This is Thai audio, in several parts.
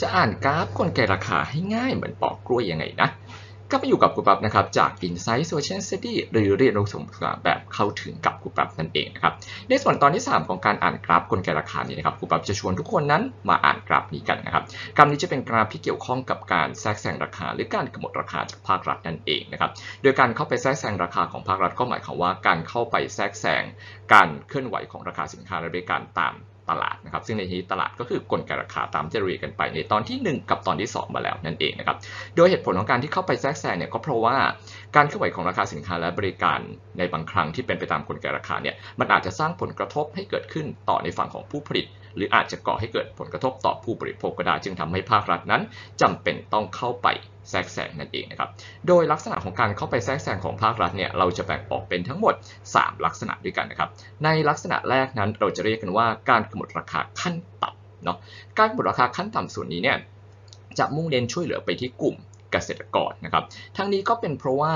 จะอ่านกราฟกลไกราคาให้ง่ายเหมือนปอกกล้วยยังไงนะก็ไปอยู่กับครูปรับนะครับจาก Insight Social Study หรือเรียนรู้สมการแบบเข้าถึงกับครูปรับนั่นเองนะครับในส่วนตอนที่ 3 ของการอ่านกราฟกลไกราคานี้นะครับครูปรับจะชวนทุกคนนั้นมาอ่านกราฟนี้กันนะครับกราฟนี้จะเป็นกราฟที่เกี่ยวข้องกับการแทรกแซงราคา หรือการกำหนดราคาจากภาครัฐนั่นเองนะครับโดยการเข้าไปแทรกแซงราคาของภาครัฐก็หมายความว่าการเข้าไปแทรกแซงการเคลื่อนไหวของราคาสินค้าและบริการตาม ตลาดนะครับ ซึ่งในที่นี้ตลาดก็คือกลไกราคาตามที่เรียนกันไปในตอนที่ 1 กับตอนที่ 2 มาแล้วนั่นเองนะครับ โดยเหตุผลของการที่เข้าไปแทรกแซงเนี่ยก็เพราะว่าการเคลื่อนไหวของราคาสินค้าและบริการในบางครั้งที่เป็นไปตามกลไกราคาเนี่ยมันอาจจะสร้างผลกระทบให้เกิดขึ้นต่อในฝั่งของผู้ผลิต หรืออาจจะก่อให้เกิดผลกระทบต่อผู้บริโภคก็ได้จึงทำให้ภาครัฐนั้นจำเป็นต้องเข้าไป แทรกแซงนั่นเองนะครับ โดยลักษณะของการเข้าไปแทรกแซงของภาครัฐเนี่ยเราจะแบ่งออกเป็นทั้งหมด 3 ลักษณะด้วยกันนะครับ ในลักษณะแรกนั้นเราจะเรียกกันว่าการกำหนดราคาขั้นต่ำเนาะ การกำหนดราคาขั้นต่ำส่วนนี้เนี่ยจะมุ่งเน้นช่วยเหลือไปที่กลุ่มเกษตรกรนะครับ ทั้งนี้ก็เป็นเพราะว่า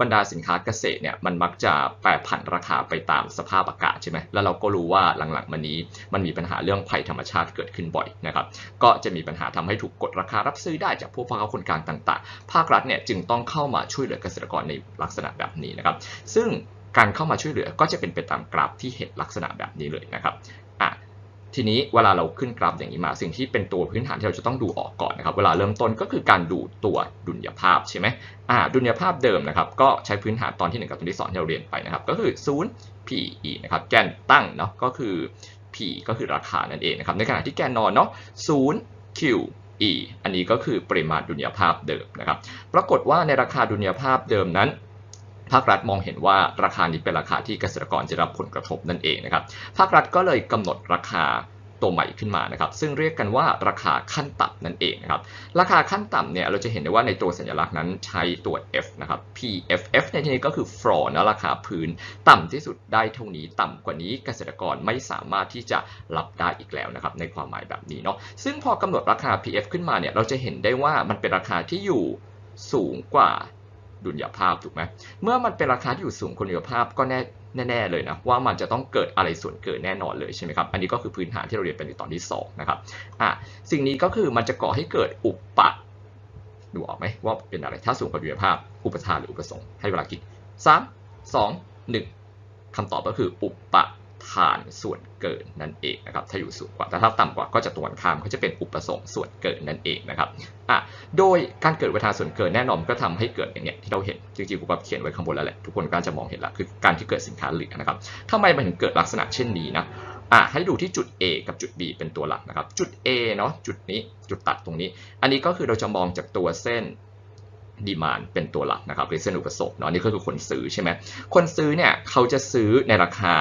บรรดาสินค้าเกษตรเนี่ยมันมักจะแปรผันราคาไปตามสภาพอากาศใช่ไหมแล้วเราก็รู้ว่าหลังๆมานี้มันมีปัญหาเรื่องภัยธรรมชาติเกิดขึ้นบ่อยนะครับก็จะมีปัญหาทำให้ถูกกดราคารับซื้อได้จากพวกพ่อค้าคนกลางต่าง ๆ ภาครัฐเนี่ยจึงต้องเข้ามาช่วยเหลือเกษตรกรในลักษณะแบบนี้นะครับซึ่งการเข้ามาช่วยเหลือก็จะเป็นไปตามกราฟที่เห็นลักษณะแบบนี้เลยนะครับอะ ทีนี้เวลาเราขึ้นกราฟอย่างนี้มา สิ่งที่เป็นตัวพื้นฐานที่เราจะต้องดูออกก่อนนะครับ เวลาเริ่มต้นก็คือการดูตัวดุลยภาพใช่ไหมอ่าดุลยภาพเดิมนะครับ ก็ใช้พื้นฐานตอนที่ 1 กับตอนที่ 2 ที่เราเรียนไปนะครับ ก็คือ0 PE นะครับ แกนตั้งเนาะ ก็คือ P ก็คือราคานั่นเองนะครับ ในขณะที่แกนนอนเนาะ0 QE อันนี้ก็คือปริมาณดุลยภาพเดิมนะครับ ปรากฏว่าในราคาดุลยภาพเดิมนั้น ภาครัฐมองเห็นว่าราคานี้เป็นราคาที่เกษตรกรจะรับผลกระทบนั่นเองนะครับ ภาครัฐก็เลยกำหนดราคาตัวใหม่ขึ้นมานะครับ ซึ่งเรียกกันว่าราคาขั้นต่ำนั่นเองนะครับ ราคาขั้นต่ำเนี่ยเราจะเห็นได้ว่าในตัวสัญลักษณ์นั้นใช้ตัว F นะครับ PFF ในที่นี้ก็คือ floor นะราคาพื้นต่ำที่สุดได้เท่านี้ต่ำกว่านี้เกษตรกรไม่สามารถที่จะรับได้อีกแล้วนะครับ ในความหมายแบบนี้เนาะ ซึ่งพอกำหนดราคา PF ขึ้นมาเนี่ยเราจะเห็นได้ว่ามันเป็นราคาที่อยู่สูงกว่า ดุลยภาพถูกไหมเมื่อมันเป็นราคาที่อยู่สูงกว่าดุลยภาพก็แน่แน่ๆเลยนะว่ามันจะต้องเกิดอะไรส่วนเกินแน่นอนเลยใช่ไหมครับอันนี้ก็คือพื้นฐานที่เราเรียนไปในตอนที่2นะครับอะสิ่งนี้ก็คือมันจะก่อให้เกิดอุปะดูออกไหมว่าเป็นอะไรถ้าสูงกว่าดุลยภาพ อุปทานหรืออุปสงค์ให้เวลาคิดสามสองหนึ่งคำตอบก็คืออุป ทานส่วนเกินนั่นเองนะครับถ้าอยู่สูงกว่าแต่ถ้าต่ำกว่าก็จะตรงกันข้ามก็จะเป็นอุปสงค์ส่วนเกินนั่นเองนะครับอะโดยการเกิดอุปทานส่วนเกินแน่นอนก็ทำให้เกิดอย่างเนี้ยที่เราเห็นจริงๆผมก็เขียนไว้ข้างบนแล้วแหละทุกคนก็จะมองเห็นล้วคือการที่เกิดสินค้าเหลือนะครับทำไมมันถึงเกิดลักษณะเช่นนี้นะอะให้ดูที่จุด A กับจุด B เป็นตัวหลักนะครับ จุด A เนาะจุดนี้จุดตัดตรงนี้ อันนี้ก็คือเราจะมองจากตัวเส้นดีมานเป็นตัวหลักนะครับหรือเส้นอุปสงค์เนาะนี่ก็คือคนซื้อใช่ไหมคนซื้อเนี่ยเขาจะซื้อในราคา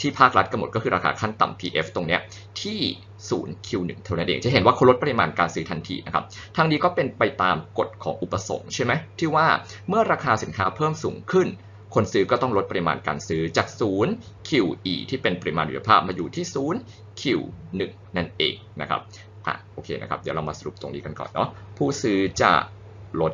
ที่ภาครัฐกำหนดก็คือราคาขั้นต่ำ PF ตรงเนี้ยที่ 0Q1 เท่านั้นเองจะเห็นว่าเขาลดปริมาณการซื้อทันทีนะครับทางนี้ก็เป็นไปตามกฎของอุปสงค์ใช่ไหมที่ว่าเมื่อราคาสินค้าเพิ่มสูงขึ้น คนซื้อก็ต้องลดปริมาณการซื้อจาก 0QE ที่เป็นปริมาณดุลภาพมาอยู่ที่ 0Q1 นั่นเองนะครับอะโอเคนะครับเดี๋ยวเรามาสรุปตรงนี้กันก่อนเนาะผู้ซื้อจะลด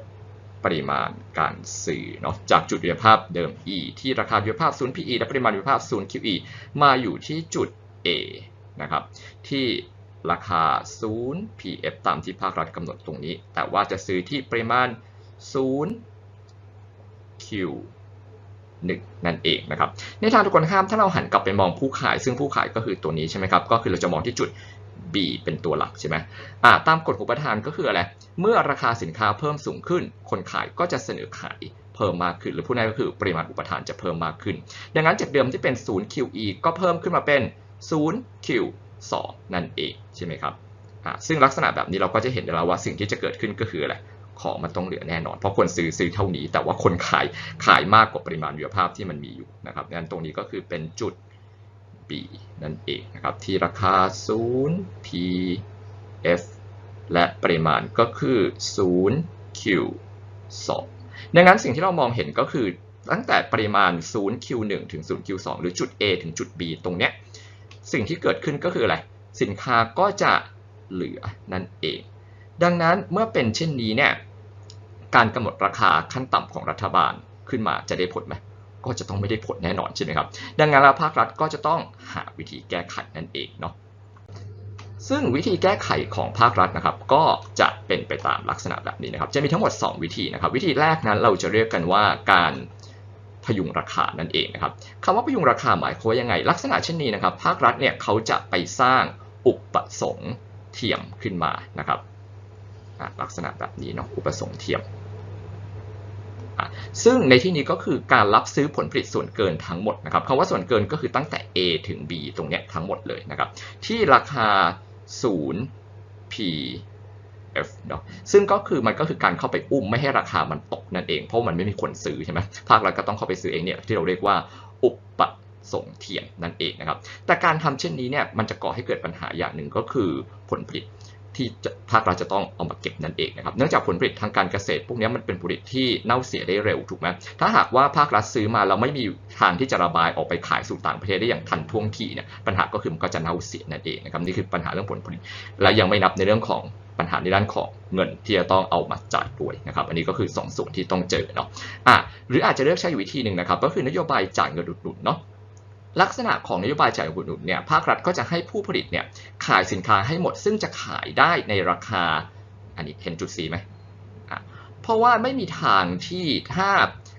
ปริมาณการซื้อเนาะจากจุดดุลยภาพเดิม E ที่ราคาดุลยภาพ 0PE และปริมาณดุลยภาพ 0QE มาอยู่ที่จุด A นะครับที่ราคา 0PF ตามที่ภาครัฐกำหนดตรงนี้ แต่ว่าจะซื้อที่ปริมาณ 0Q1 นั่นเองนะครับในทางตรงกันข้ามถ้าเราหันกลับไปมองผู้ขาย ซึ่งผู้ขายก็คือตัวนี้ใช่ไหมครับก็คือเราจะมองที่จุด B เป็นตัวหลักใช่ไหมอ่าตามกฎของประธานก็คืออะไร เมื่อราคาสินค้าเพิ่มสูงขึ้น คนขายก็จะเสนอขายเพิ่มมากขึ้น หรือพูดง่ายก็คือปริมาณอุปทานจะเพิ่มมากขึ้น ดังนั้นจากเดิมที่เป็น 0QE ก็เพิ่มขึ้นมาเป็น 0Q2 นั่นเองใช่ไหมครับอ่าซึ่งลักษณะแบบนี้เราก็จะเห็นได้แล้วว่าสิ่งที่จะเกิดขึ้นก็คืออะไรของมันต้องเหลือแน่นอน เพราะคนซื้อซื้อเท่านี้ แต่ว่าคนขายขายมากกว่าปริมาณดุลยภาพที่มันมีอยู่นะครับดังนั้นตรงนี้ก็คือเป็นจุด B นั่นเองนะครับ ที่ราคา 0 PF และปริมาณก็คือ 0 Q2 ดังนั้นสิ่งที่เรามองเห็นก็คือตั้งแต่ปริมาณ 0 Q1 ถึง 0 Q2 หรือจุด A ถึงจุด B ตรงเนี้ยสิ่งที่เกิดขึ้นก็คืออะไร สินค้าก็จะเหลือนั่นเอง ดังนั้นเมื่อเป็นเช่นนี้เนี่ยการกำหนดราคาขั้นต่ำของรัฐบาลขึ้นมาจะได้ผลไหม ก็จะต้องไม่ได้ผลแน่นอนใช่ไหมครับ ดังนั้นแล้วภาครัฐก็จะต้องหาวิธีแก้ไขนั่นเองเนาะซึ่งวิธีแก้ไขของภาครัฐนะครับ ก็จะเป็นไปตามลักษณะแบบนี้นะครับ จะมีทั้งหมด 2 วิธีนะครับ วิธีแรกนั้นเราจะเรียกกันว่าการพยุงราคานั่นเองนะครับคำว่าพยุงราคาหมายความว่ายังไง ลักษณะเช่นนี้นะครับ ภาครัฐเนี่ยเขาจะไปสร้างอุปสงค์เทียมขึ้นมานะครับลักษณะแบบนี้เนาะอุปสงค์เทียมะซึ่งในที่นี้ก็คือการรับซื้อผลผลิตส่วนเกินทั้งหมดนะครับคำว่าส่วนเกินก็คือตั้งแต่ A ถึง B ตรงเนี้ยทั้งหมดเลยนะครับ ที่ราคา 0 P F เนาะซึ่งก็คือมันก็คือการเข้าไปอุ้มไม่ให้ราคามันตกนั่นเอง เพราะมันไม่มีคนซื้อใช่ไหมภาครัฐก็ต้องเข้าไปซื้อเองเนี่ยที่เราเรียกว่าอุปสงค์เทียมนั่นเองนะครับ แต่การทำเช่นนี้เนี่ยมันจะก่อให้เกิดปัญหาอย่างหนึ่งก็คือผลผลิต ที่ภาครัฐจะต้องเอามาเก็บนั่นเองนะครับ เนื่องจากผลผลิตทางการเกษตร พวกนี้มันเป็นผลผลิตที่เน่าเสียได้เร็วถูกไหมถ้าหากว่าภาครัฐซื้อมาเราไม่มีทางที่จะระบายออกไปขายสู่ต่างประเทศได้อย่างทันท่วงทีเนี่ยปัญหาก็คือมันก็จะเน่าเสียนั่นเองนะครับนี่คือปัญหาเรื่องผลผลิต และยังไม่นับในเรื่องของปัญหาในด้านของเงินที่จะต้องเอามาจ่ายด้วยนะครับ อันนี้ก็คือ2สส่วนที่ต้องเจอเนาะอะหรืออาจจะเลือกใช้วิธีหนึ่งนะครับ ก็คือนโยบายจ่ายเงินอุดหนุนเนาะ ลักษณะของนโยบายจ่ายเงินอุดหนุนเนี่ยภาครัฐก็จะให้ผู้ผลิตเนี่ยขายสินค้าให้หมด ซึ่งจะขายได้ในราคา อันนี้เห็นจุดสีไหมอะเพราะว่าไม่มีทางที่ถ้า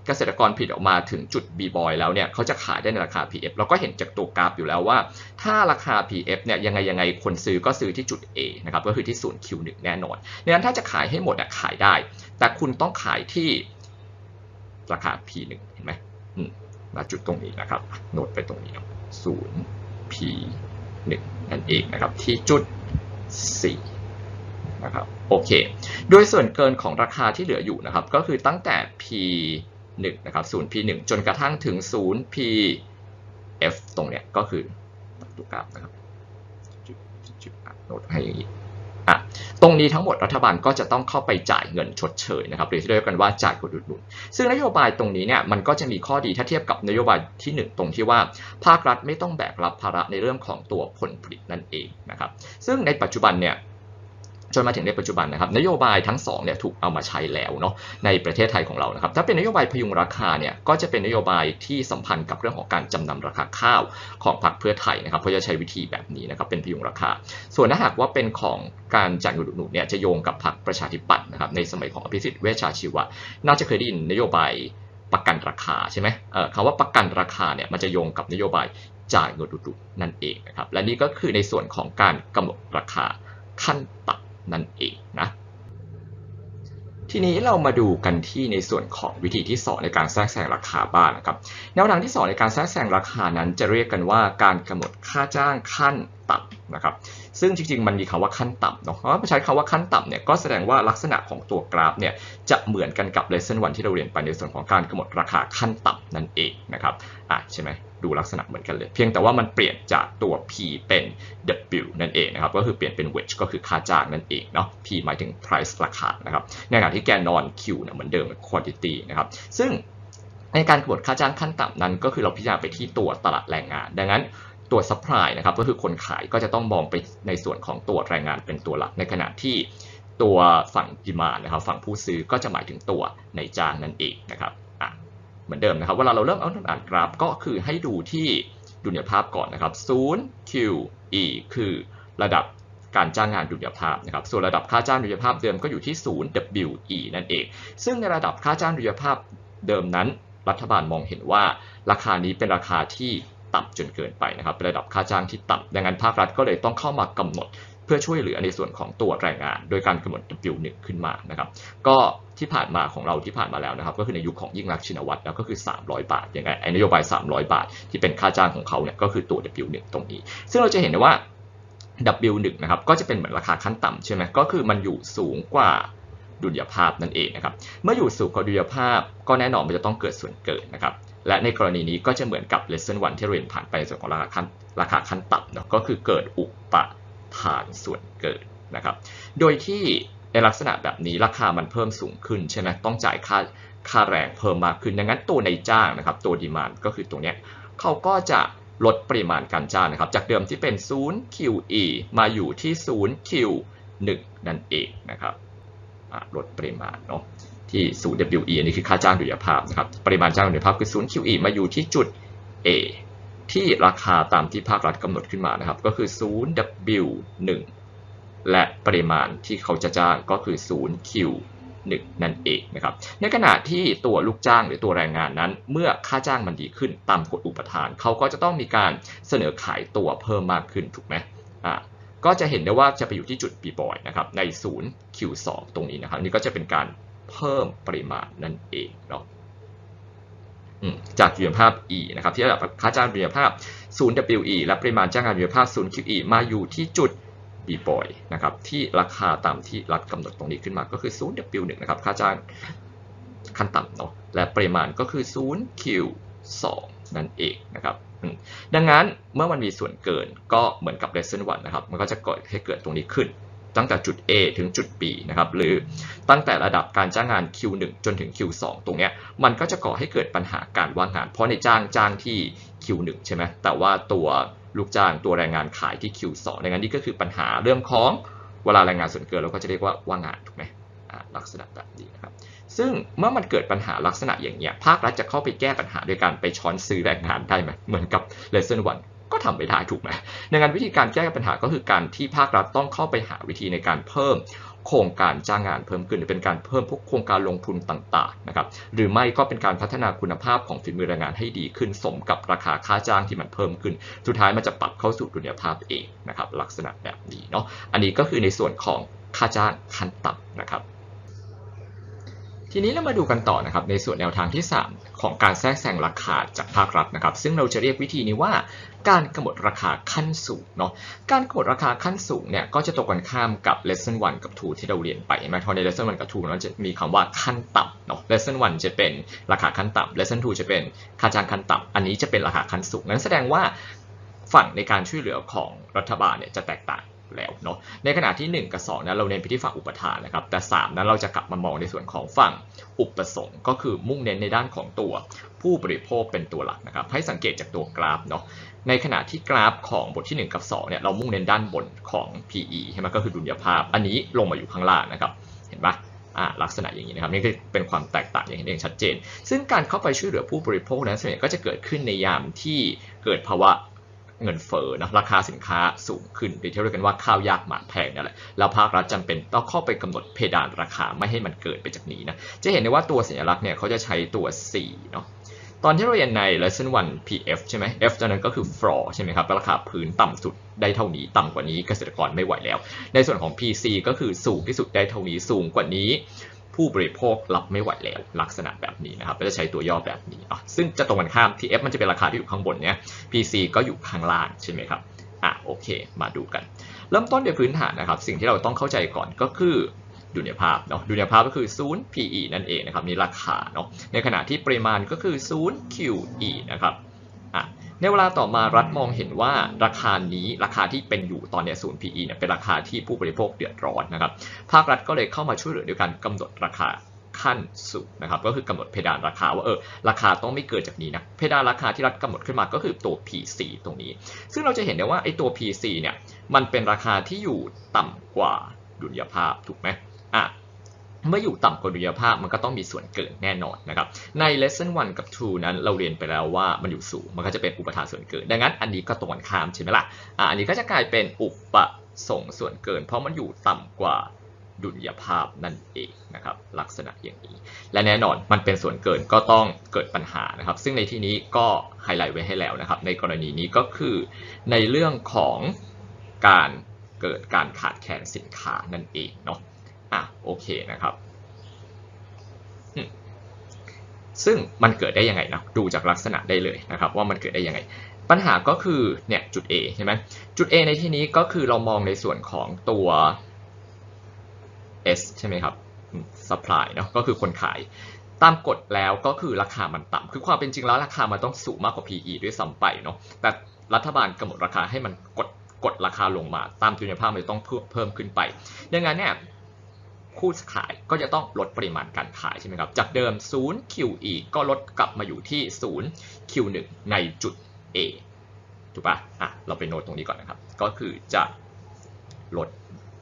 เกษตรกรผลิตออกมาถึงจุด B boy แล้วเนี่ยเขาจะขายได้ในราคา PF เราก็เห็นจากตัวกราฟอยู่แล้วว่า ถ้าราคา PF เนี่ยยังไงยังไงคนซื้อก็ซื้อที่จุด A นะครับก็คือที่ศูนย์ Q1 แน่นอนดังนั้นถ้าจะขายให้หมดขายได้ แต่คุณต้องขายที่ราคา P1 เห็นไหม อืมมาจุดตรงนี้นะครับโน้ตไปตรงนี้ศูนย์ P1 นั่นเองนะครับที่จุด 4 นะครับโอเคโดยส่วนเกินของราคาที่เหลืออยู่นะครับ ก็คือตั้งแต่ P1 นะครับ0 P1 จนกระทั่งถึง0 PF ตรงเนี้ยก็คือตัวกราฟนะครับจุดจุดจุดอะโน้ตให้อย่างนี้ ตรงนี้ทั้งหมดรัฐบาลก็จะต้องเข้าไปจ่ายเงินชดเชยนะครับหรือที่เรียกกันว่าจ่ายกดอุดหนุนซึ่งนโยบายตรงนี้เนี่ยมันก็จะมีข้อดีถ้าเทียบกับนโยบายที่ 1 ตรงที่ว่า ภาครัฐไม่ต้องแบกรับภาระในเรื่องของตัวผลผลิตนั่นเองนะครับซึ่งในปัจจุบันเนี่ย จนมาถึงในปัจจุบันนะครับนโยบายทั้งสองเนี่ยถูกเอามาใช้แล้วเนาะในประเทศไทยของเรานะครับถ้าเป็นนโยบายพยุงราคาเนี่ยก็จะเป็นนโยบายที่สัมพันธ์กับเรื่องของการจำนำราคาข้าวของพรรคเพื่อไทยนะครับเพราะจะใช้วิธีแบบนี้นะครับเป็นพยุงราคา ส่วนถ้าหากว่าเป็นของการจ่ายเงินอุดหนุนเนี่ยจะโยงกับพรรคประชาธิปัตย์นะครับในสมัยของอภิสิทธิ์เวชชาชีวะ น่าจะเคยได้ยินนโยบายประกันราคาใช่ไหมเอ่อคำว่าประกันราคาเนี่ยมันจะโยงกับนโยบายจ่ายเงินอุดหนุนนั่นเองนะครับและนี่ก็คือในส่วนของการกำหนดราคาขั้นต่ำ นั่นเองนะทีนี้เรามาดูกันที่ในส่วนของวิธีที่ 2 ในการแทรกแซงราคาบ้านนะครับแนวทางที่ 2 ในการแทรกแซงราคานั้นจะเรียกกันว่าการกำหนดค่าจ้างขั้นต่ำนะครับ ซึ่งจริงๆ มันมีคำว่าขั้นต่ำเนาะเพราะว่าใช้คำว่าขั้นต่ำเนี่ยก็แสดงว่าลักษณะของตัวกราฟเนี่ยจะเหมือนกันกับ lesson 1ที่เราเรียนไปในส่วนของการกำหนดราคาขั้นต่ำนั่นเองนะครับอะใช่ไหม ดูลักษณะเหมือนกันเลย เพียงแต่ว่ามันเปลี่ยนจากตัว P เป็น W นั่นเองนะครับก็คือเปลี่ยนเป็น wage ก็คือค่าจ้างนั่นเองเนาะ P หมายถึง price ราคานะครับในขณะที่แกนนอน Q เนี่ยเหมือนเดิมเป็น quantity นะครับซึ่งในการกำหนดค่าจ้างขั้นต่ำนั้น ก็คือเราพิจารณาไปที่ตัวตลาดแรงงาน ดังนั้นตัว supply นะครับก็คือคนขายก็จะต้องมองไปในส่วนของตัวแรงงานเป็นตัวหลักในขณะที่ตัวฝั่ง demand นะครับฝั่งผู้ซื้อก็จะหมายถึงตัวในจ้างนั่นเองนะครับ เหมือนเดิมนะครับเวลาเราเริ่มเอาอ่านกราฟก็คือให้ดูที่ดุลยภาพก่อนนะครับ0 Q E คือระดับการจ้างงานดุลยภาพนะครับ ส่วนระดับค่าจ้างดุลยภาพเดิมก็อยู่ที่ 0 W E นั่นเอง ซึ่งในระดับค่าจ้างดุลยภาพเดิมนั้น รัฐบาลมองเห็นว่าราคานี้เป็นราคาที่ต่ำจนเกินไปนะครับเป็นระดับค่าจ้างที่ต่ำดังนั้นภาครัฐก็เลยต้องเข้ามากำหนด เพื่อช่วยเหลือในส่วนของตัวแรงงาน โดยการกำหนด W1 ขึ้นมานะครับ ก็ที่ผ่านมาของเราที่ผ่านมาแล้วนะครับ ก็คือในยุคของยิ่งรักชินวัตรแล้วก็คือ 300 บาทอยังไงไอ้นโยบาย 300 บาท ที่เป็นค่าจ้างของเขาเนี่ยก็คือตัว W1 ตรงนี้ ซึ่งเราจะเห็นได้ว่า W1 นะครับก็จะเป็นเหมือนราคาขั้นต่ำใช่ไหมก็คือมันอยู่สูงกว่าดุลยภาพนั่นเองนะครับ เมื่ออยู่สูงกว่าดุลยภาพก็แน่นอนมันจะต้องเกิดส่วนเกินนะครับ และในกรณีนี้ก็จะเหมือนกับ lesson 1 ที่เรียนผ่านไปในส่วนของราคาขั้นราคาขั้นต่ำเนาะก็คือเกิดอุป ทานส่วนเกินนะครับ โดยที่ในลักษณะแบบนี้ราคามันเพิ่มสูงขึ้นใช่ไหมต้องจ่ายค่าค่าแรงเพิ่มมากขึ้น ดังนั้นตัวในจ้างนะครับ ตัวดีมานก็คือตัวเนี้ยเขาก็จะลดปริมาณการจ้างนะครับ จากเดิมที่เป็น0 QE มาอยู่ที่0 Q1 นั่นเองนะครับลดปริมาณเนาะที่0 WE อันนี้คือค่าจ้างดุลยภาพนะครับ ปริมาณจ้างดุลยภาพคือ0 QE มาอยู่ที่จุด A ที่ราคาตามที่ภาครัฐกำหนดขึ้นมานะครับ ก็คือ 0W1 และปริมาณที่เขาจะจ้างก็คือ 0Q1 นั่นเองนะครับ ในขณะที่ตัวลูกจ้างหรือตัวแรงงานนั้น เมื่อค่าจ้างมันดีขึ้นตามกฎอุปทาน เขาก็จะต้องมีการเสนอขายตัวเพิ่มมากขึ้นถูกไหมอ่าก็จะเห็นได้ว่าจะไปอยู่ที่จุด B บอยนะครับใน 0Q2 ตรงนี้นะครับนี่ก็จะเป็นการเพิ่มปริมาณนั่นเองเนาะ จากดุลยภาพ E นะครับที่ระดับค่าจ้างดุลยภาพ 0WE และปริมาณจ้างงานดุลยภาพ 0QE มาอยู่ที่จุด B บอยนะครับที่ราคาตามที่รัฐกำหนดตรงนี้ขึ้นมาก็คือ 0W1 นะครับค่าจ้างขั้นต่ำเนาะและปริมาณก็คือ 0Q2 นั่นเองนะครับดังนั้นเมื่อมันมีส่วนเกินก็เหมือนกับ lesson 1นะครับมันก็จะก่อให้เกิดตรงนี้ขึ้น ตั้งแต่จุด A ถึงจุด B นะครับหรือตั้งแต่ระดับการจ้างงาน Q1 จนถึง Q2 ตรงเนี้ยมันก็จะก่อให้เกิดปัญหาการว่างงาน เพราะในจ้างจ้างที่ Q1 ใช่ไหมแต่ว่าตัวลูกจ้างตัวแรงงานขายที่ Q2 ดังนั้นนี่ก็คือปัญหาเรื่องของเวลาแรงงานส่วนเกินเราก็จะเรียกว่าว่างงานถูกไหมลักษณะแบบนี้นะครับซึ่งเมื่อมันเกิดปัญหาลักษณะอย่างเงี้ยภาครัฐจะเข้าไปแก้ปัญหาโดยการไปช้อนซื้อแรงงานได้ไหมเหมือนกับ lesson 1 ก็ทำไม่ได้ถูกไหมดังนั้นวิธีการแก้ปัญหาก็คือการที่ภาครัฐต้องเข้าไปหาวิธีในการเพิ่มโครงการจ้างงานเพิ่มขึ้นหรือเป็นการเพิ่มพวกโครงการลงทุนต่างๆนะครับหรือไม่ก็เป็นการพัฒนาคุณภาพของฝีมือแรงงานให้ดีขึ้น สมกับราคาค่าจ้างที่มันเพิ่มขึ้น สุดท้ายมันจะปรับเข้าสู่ดุลยภาพเองนะครับลักษณะแบบนี้เนาะอันนี้ก็คือในส่วนของค่าจ้างขั้นต่ำนะครับ ทีนี้เรามาดูกันต่อนะครับในส่วนแนวทางที่ 3 ของการแทรกแซงราคาจากภาครัฐนะครับ ซึ่งเราจะเรียกวิธีนี้ว่าการกำหนดราคาขั้นสูงเนาะการกำหนดราคาขั้นสูงเนี่ยก็จะตรงกันข้ามกับ lesson 1 กับ 2 ที่เราเรียนไปเห็นไหมพอใน lesson 1 กับ 2เราจะมีคำว่าขั้นต่ำเนาะ lesson 1 จะเป็นราคาขั้นต่ำ lesson 2 จะเป็นค่าจ้างขั้นต่ำอันนี้จะเป็นราคาขั้นสูงนั้นแสดงว่าฝั่งในการช่วยเหลือของรัฐบาลเนี่ยจะแตกต่าง แล้วเนาะในขณะที่ 1 กับ2นั้นเราเน้นไปที่ฝั่งอุปทานนะครับแต่ 3 นั้นเราจะกลับมามองในส่วนของฝั่งอุปสงค์ก็คือมุ่งเน้นในด้านของตัวผู้บริโภคเป็นตัวหลักนะครับให้สังเกตจากตัวกราฟเนาะในขณะที่กราฟของบทที่ 1 กับ2เนี่ยเรามุ่งเน้นด้านบนของ PE ใช่ไหมก็คือดุลยภาพ อันนี้ลงมาอยู่ข้างล่างนะครับเห็นปะอ่าลักษณะอย่างนี้นะครับนี่คือเป็นความแตกต่างอย่างเห็นเองชัดเจน ซึ่งการเข้าไปช่วยเหลือผู้บริโภคนั้นส่วนใหญ่ก็จะเกิดขึ้นในยามที่เกิดภาวะ เงินเฟ้อนะราคาสินค้าสูงขึ้นหรือที่เรียกกันว่าข้าวยากหมากแพงนั่นแหละแล้วภาครัฐจำเป็นต้องเข้าไปกำหนดเพดานราคาไม่ให้มันเกิดไปจากนี้นะจะเห็นได้ว่าตัวสัญลักษณ์เนี่ยเขาจะใช้ตัว C เนาะตอนที่เราเรียนใน lesson 1 PF ใช่ไหม F ตอนนั้นก็คือ floor ใช่ไหมครับราคาพื้นต่ำสุดได้เท่านี้ ต่ำกว่านี้เกษตรกรไม่ไหวแล้ว ในส่วนของ PC ก็คือสูงที่สุดได้เท่านี้สูงกว่านี้ ผู้บริโภครับไม่ไหวแล้วลักษณะแบบนี้นะครับก็จะใช้ตัวย่อแบบนี้อะซึ่งจะตรงกันข้าม TF มันจะเป็นราคาที่อยู่ข้างบนเนี่ย PC ก็อยู่ข้างล่างใช่ไหมครับอะโอเค มาดูกัน เริ่มต้นโดยพื้นฐานนะครับ สิ่งที่เราต้องเข้าใจก่อนก็คือดุลยภาพเนาะดุลยภาพก็คือ 0 PE นั่นเองนะครับนี่ราคาเนาะในขณะที่ปริมาณก็คือ 0 QE นะครับ ในเวลาต่อมารัฐมองเห็นว่าราคานี้ราคาที่เป็นอยู่ตอนนี้ย0 PE เนี่ยเป็นราคาที่ผู้บริโภคเดือดร้อนนะครับภาครัฐก็เลยเข้ามาช่วยเหลือด้วยการกำหนดราคาขั้นสูงนะครับก็คือกำหนดเพดานราคาว่าเออราคาต้องไม่เกินจากนี้นะเพดานราคาที่รัฐกำหนดขึ้นมาก็คือตัว PC ตรงนี้ ซึ่งเราจะเห็นได้ว่าไอ้ตัว PC เนี่ยมันเป็นราคาที่อยู่ต่ำกว่าดุลยภาพถูกไหมอะ เมื่ออยู่ต่ำกว่าดุลยภาพมันก็ต้องมีส่วนเกินแน่นอนนะครับ ใน lesson 1 กับ 2 นั้นเราเรียนไปแล้วว่ามันอยู่สูง มันก็จะเป็นอุปทานส่วนเกิน ดังนั้นอันนี้ก็ตรงกันข้ามใช่ไหมล่ะอะอันนี้ก็จะกลายเป็นอุปสงส่วนเกิน เพราะมันอยู่ต่ำกว่าดุลยภาพนั่นเองนะครับลักษณะอย่างนี้ และแน่นอนมันเป็นส่วนเกินก็ต้องเกิดปัญหานะครับ ซึ่งในที่นี้ก็ไฮไลท์ไว้ให้แล้วนะครับ ในกรณีนี้ก็คือในเรื่องของการเกิดการขาดแคลนสินค้านั่นเองเนาะ อะโอเคนะครับ ซึ่งมันเกิดได้ยังไงนะดูจากลักษณะได้เลยนะครับ ว่ามันเกิดได้ยังไง ปัญหาก็คือเนี่ยจุด A ใช่ไหมจุด A ในที่นี้ก็คือเรามองในส่วนของตัว S ใช่ไหมครับ supply เนาะก็คือคนขายตามกฎแล้วก็คือราคามันต่ำ คือความเป็นจริงแล้วราคามันต้องสูงมากกว่า PE ด้วยซ้ำไปเนาะ แต่รัฐบาลกำหนดราคาให้มันกดกดราคาลงมา ตามดุลยภาพมันจะต้องเพิ่มเพิ่มขึ้นไป ดังนั้นเนี่ย ผู้ขายก็จะต้องลดปริมาณการขายใช่ไหมครับ จากเดิม 0 QE ก็ลดกลับมาอยู่ที่ 0 Q1 ในจุด A ถูกปะอะ เราไปโน้ตตรงนี้ก่อนนะครับ ก็คือจะลด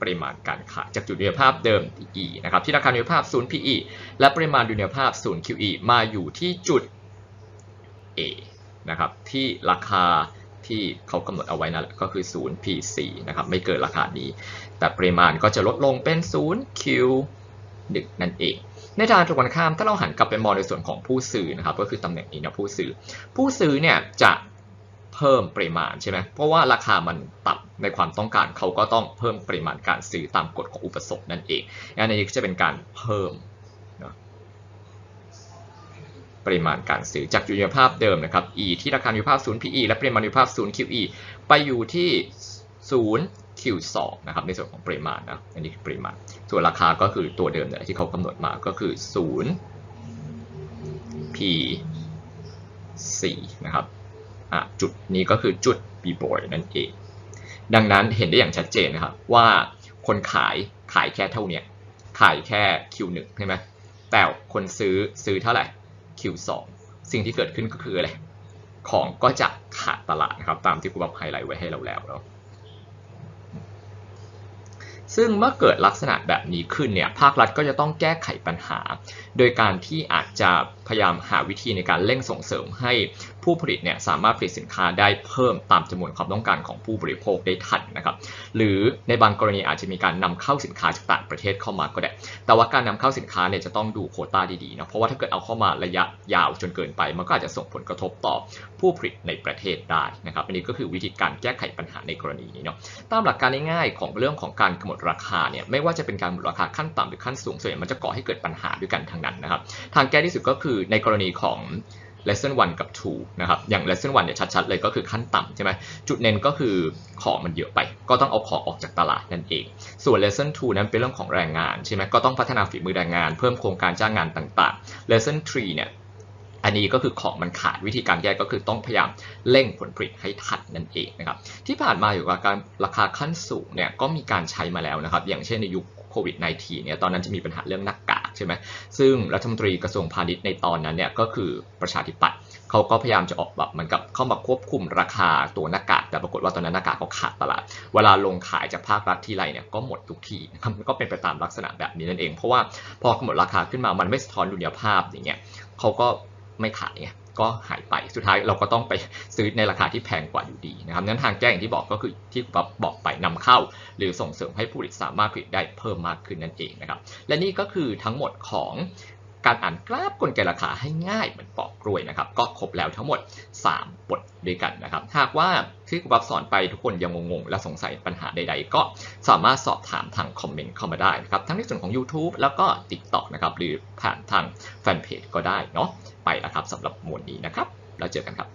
ปริมาณการขายจากจุดดุลยภาพเดิม E นะครับ ที่ราคาดุลยภาพ 0 PE และปริมาณดุลยภาพ 0 QE มาอยู่ที่จุด A นะครับ ที่ราคา ที่เขากำหนดเอาไว้นั่นแหละก็คือ 0 P4 นะครับไม่เกินราคานี้ แต่ปริมาณก็จะลดลงเป็น 0 Q1 นั่นเอง ในทางตรงกันข้ามถ้าเราหันกลับไปมองในส่วนของผู้ซื้อนะครับก็คือตำแหน่งนี้นะผู้ซื้อ ผู้ซื้อเนี่ยจะเพิ่มปริมาณใช่ไหมเพราะว่าราคามันต่ำในความต้องการเขาก็ต้องเพิ่มปริมาณการซื้อตามกฎของอุปสงค์นั่นเองอันนี้ก็จะเป็นการเพิ่ม ปริมาณการซื้อจากจุลภาพเดิมนะครับ E ที่ราคายุภาพ 0 PE และปริมาณยุภาพ 0 QE ไปอยู่ที่ 0 Q2 นะครับในส่วนของปริมาณนะอันนี้คือปริมาณ ส่วนราคาก็คือตัวเดิมเนี่ยที่เขากำหนดมาก็คือ 0 P 4นะครับอะจุดนี้ก็คือจุด B boy นั่นเอง ดังนั้นเห็นได้อย่างชัดเจนนะครับว่าคนขายขายแค่เท่าเนี้ยขายแค่ Q1 ใช่ไหมแต่คนซื้อซื้อเท่าไหร่ Q2 สิ่งที่เกิดขึ้นก็คืออะไรของก็จะขาดตลาดนะครับ ตามที่ครูบับไฮไลท์ไว้ให้เราแล้วเนาะซึ่งเมื่อเกิดลักษณะแบบนี้ขึ้นเนี่ยภาครัฐก็จะต้องแก้ไขปัญหา โดยการที่อาจจะพยายามหาวิธีในการเร่งส่งเสริมให้ ผู้ผลิตเนี่ยสามารถผลิตสินค้าได้เพิ่มตามจำนวนความต้องการของผู้บริโภคได้ทันนะครับ หรือในบางกรณีอาจจะมีการนำเข้าสินค้าจากต่างประเทศเข้ามาก็ได้ แต่ว่าการนำเข้าสินค้าเนี่ยจะต้องดูโควต้าดีๆนะเพราะว่าถ้าเกิดเอาเข้ามาระยะยาวจนเกินไป มันก็อาจจะส่งผลกระทบต่อผู้ผลิตในประเทศได้นะครับอันนี้ก็คือวิธีการแก้ไขปัญหาในกรณีนี้เนาะตามหลักการง่ายๆของเรื่องของการกำหนดราคาเนี่ยไม่ว่าจะเป็นการกำหนดราคาขั้นต่ำหรือขั้นสูงส่วนใหญ่มันจะก่อให้เกิดปัญหาด้วยกันทั้งนั้นนะครับ ทางแก้ที่สุดก็คือในกรณีของ lesson 1 กับ 2 นะครับ อย่าง lesson 1 เนี่ยชัดๆเลยก็คือขั้นต่ำใช่ไหมจุดเน้นก็คือของมันเยอะไป ก็ต้องเอาของออกจากตลาดนั่นเอง ส่วน lesson 2 นั้นเป็นเรื่องของแรงงานใช่ไหมก็ต้องพัฒนาฝีมือแรงงาน เพิ่มโครงการจ้างงานต่างๆ lesson 3 เนี่ยอันนี้ก็คือของมันขาดวิธีการแก้ก็คือต้องพยายามเร่งผลผลิตให้ทันนั่นเองนะครับที่ผ่านมาอยู่กับการราคาขั้นสูงเนี่ยก็มีการใช้มาแล้วนะครับ อย่างเช่นในยุคโควิด -19 เนี่ยตอนนั้นจะมีปัญหาเรื่องหน้ากาก ใช่ไหมซึ่งรัฐมนตรีกระทรวงพาณิชย์ในตอนนั้นเนี่ยก็คือประชาธิปัตย์เขาก็พยายามจะออกแบบเหมือนกับเข้ามาควบคุมราคาตัวหน้ากากแต่ปรากฏว่าตอนนั้นหน้ากากเขาขาดตลาด เวลาลงขายจากภาครัฐที่ไรเนี่ยก็หมดทุกทีนะครับมันก็เป็นไปตามลักษณะแบบนี้นั่นเอง เพราะว่าพอหมดราคาขึ้นมามันไม่สะท้อนดุลยภาพอย่างเงี้ยเขาก็ไม่ขายไง ก็หายไปสุดท้ายเราก็ต้องไปซื้อในราคาที่แพงกว่าอยู่ดีนะครับนั้นทางแก้อย่างที่บอกก็คือที่ผมบอกไปนำเข้า หรือส่งเสริมให้ผู้ผลิตสามารถผลิตได้เพิ่มมากขึ้นนั่นเองนะครับ และนี่ก็คือทั้งหมดของการอ่านกราฟกลไกราคาให้ง่ายเหมือนปอกกล้วยนะครับ ก็ครบแล้วทั้งหมด 3 บทด้วยกันนะครับ หากว่าที่ครูบับสอนไปทุกคนยังงงๆ และสงสัยปัญหาใดๆ ก็สามารถสอบถามทางคอมเมนต์เข้ามาได้นะครับ ทั้งในส่วนของ YouTube แล้วก็ TikTok นะครับ หรือผ่านทางแฟนเพจก็ได้เนาะ ไปแล้วครับสำหรับหมวดนี้นะครับ แล้วเจอกันครับ